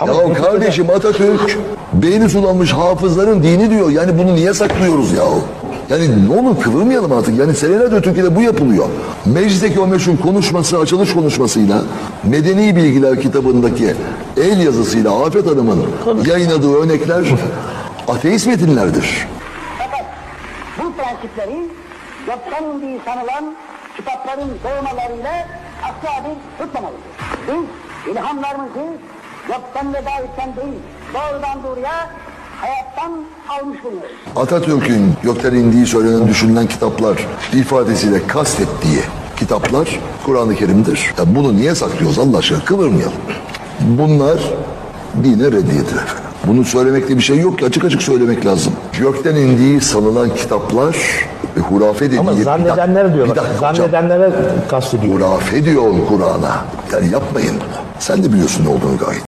Ya kardeşim Atatürk beyni sulanmış hafızların dini diyor. Yani bunu niye saklıyoruz ya? Yani ne olur kıvırmayalım artık. Yani senelerdir Türkiye'de bu yapılıyor. Meclisteki o meşhur konuşması, açılış konuşmasıyla Medeni Bilgiler kitabındaki el yazısıyla Afet Hanım'ın yayınladığı örnekler ateist metinlerdir. Fakat bu prensipleri yoktan indiği sanılan kitapların doğmalarıyla asla bir tutmamalıdır. Biz ilhamlarımızı yoktan ve davetten değil, doğrudan doğruya hayattan almış bulunuyoruz. Atatürk'ün gökten indiği söylenen düşünülen kitaplar ifadesiyle kastettiği kitaplar Kur'an-ı Kerim'dir. Ya bunu niye saklıyoruz Allah aşkına kıvırmayalım. Bunlar dine reddiyedir efendim. Bunu söylemekte bir şey yok ki açık açık söylemek lazım. Gökten indiği sanılan kitaplar ve hurafe dediği... Ama Bir zannedenlere diyorlar. bir dakika. Zannedenlere kastediyor. Hurafe diyor Kur'an'a. Yani yapmayın. Sen de biliyorsun ne olduğunu gayet.